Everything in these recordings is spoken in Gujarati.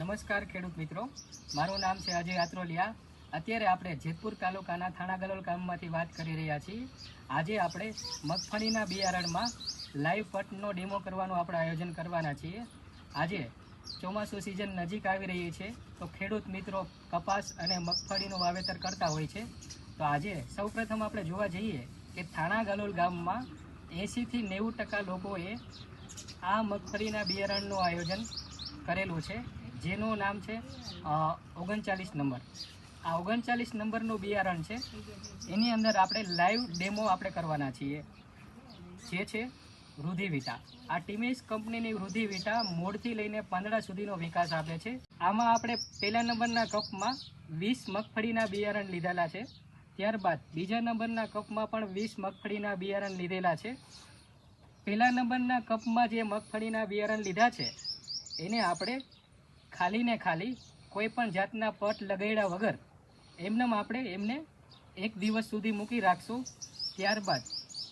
નમસ્કાર ખેડૂત મિત્રો. મારું નામ છે અજય આત્રોલિયા. અત્યારે આપણે જેતપુર તાલુકાના થાણા ગલોલ ગામમાંથી વાત કરી રહ્યા છીએ. આજે આપણે મગફળીના બિયારણમાં લાઈવ પટનો ડેમો કરવાનું આપણે આયોજન કરવાના છીએ. આજે ચોમાસું સિઝન નજીક આવી રહી છે, તો ખેડૂત મિત્રો કપાસ અને મગફળીનું વાવેતર કરતા હોય છે. તો આજે સૌપ્રથમ આપણે જોવા જઈએ કે થાણા ગલોલ ગામમાં એંશીથી નેવું ટકા લોકોએ આ મગફળીના બિયારણનું આયોજન કરેલું છે. જેનું નામ છે ઓગણચાલીસ નંબર. આ ઓગણચાલીસ નંબરનું બિયારણ છે. એની અંદર આપણે લાઈવ ડેમો આપણે કરવાના છીએ. જે છે રુધિવિટા આ ટીમેસ કંપનીની રુધિવિટા મૂળથી લઈને પાંદડા સુધીનો વિકાસ આપે છે. આમાં આપણે પહેલા નંબરના કપમાં વીસ મગફળીના બિયારણ લીધેલા છે. ત્યારબાદ બીજા નંબરના કપમાં પણ વીસ મગફળીના બિયારણ લીધેલા છે. પહેલા નંબરના કપમાં જે મગફળીના બિયારણ લીધા છે, એને આપણે ખાલી ને ખાલી કોઈ પણ જાતના પટ લગાડ્યા વગર એમનેમ આપણે એમને એક દિવસ સુધી મૂકી રાખશું. ત્યારબાદ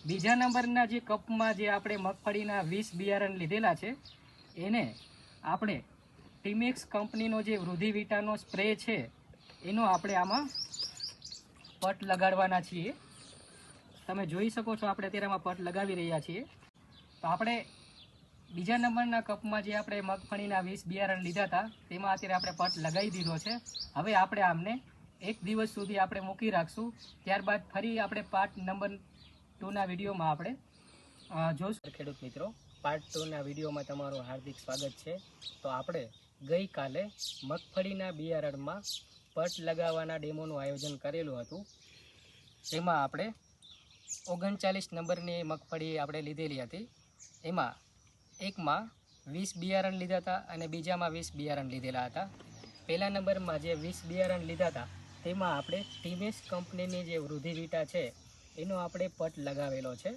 બીજા નંબરના જે કપમાં જે આપણે મગફળીના વીસ બિયારણ લીધેલા છે, એને આપણે ટીમેક્સ કંપનીનો જે વૃદ્ધિવિટાનો સ્પ્રે છે, એનો આપણે આમાં પટ લગાડવાના છીએ. તમે જોઈ શકો છો, આપણે અત્યારે આમાં પટ લગાવી રહ્યા છીએ. તો આપણે બીજા નંબરના કપમાં જે આપણે મગફળીના વીસ બિયારણ લીધા હતા, તેમાં અત્યારે આપણે પટ લગાવી દીધો છે. હવે આપણે આમને એક દિવસ સુધી આપણે મૂકી રાખશું. ત્યારબાદ ફરી આપણે પાર્ટ નંબર ટુના વિડીયોમાં આપણે જોશું. ખેડૂત મિત્રો, પાર્ટ ટુના વિડીયોમાં તમારું હાર્દિક સ્વાગત છે. તો આપણે ગઈકાલે મગફળીના બિયારણમાં પટ લગાવવાના ડેમોનું આયોજન કરેલું હતું. તેમાં આપણે ઓગણચાલીસ નંબરની મગફળી આપણે લીધેલી હતી. એમાં એકમાં વીસ બિયારણ લીધા હતા અને બીજામાં વીસ બિયારણ લીધેલા હતા. પહેલા નંબરમાં જે વીસ બિયારણ લીધા હતા, તેમાં આપણે ટીમેસ કંપનીની જે વૃદ્ધિવિટા છે, એનો આપણે પટ લગાવેલો છે.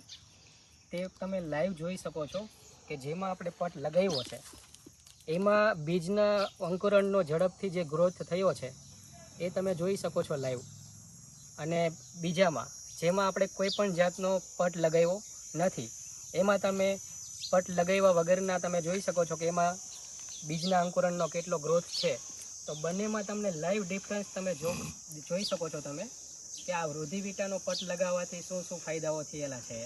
તે તમે લાઈવ જોઈ શકો છો કે જેમાં આપણે પટ લગાવ્યો છે. એમાં બીજના અંકુરણનો ઝડપથી જે ગ્રોથ થયો છે, એ તમે જોઈ શકો છો લાઈવ. અને બીજામાં, જેમાં આપણે કોઈ પણ જાતનો પટ લગાવ્યો નથી, એમાં તમે પટ લગાવ્યા વગરના તમે જોઈ શકો છો કે એમાં બીજના અંકુરણનો કેટલો ગ્રોથ છે. તો બંનેમાં તમને લાઈવ ડિફરન્સ તમે જો જોઈ શકો છો તમે કે આ વૃદ્ધિવિટાનો પટ લગાવવાથી શું શું ફાયદાઓ થયેલા છે.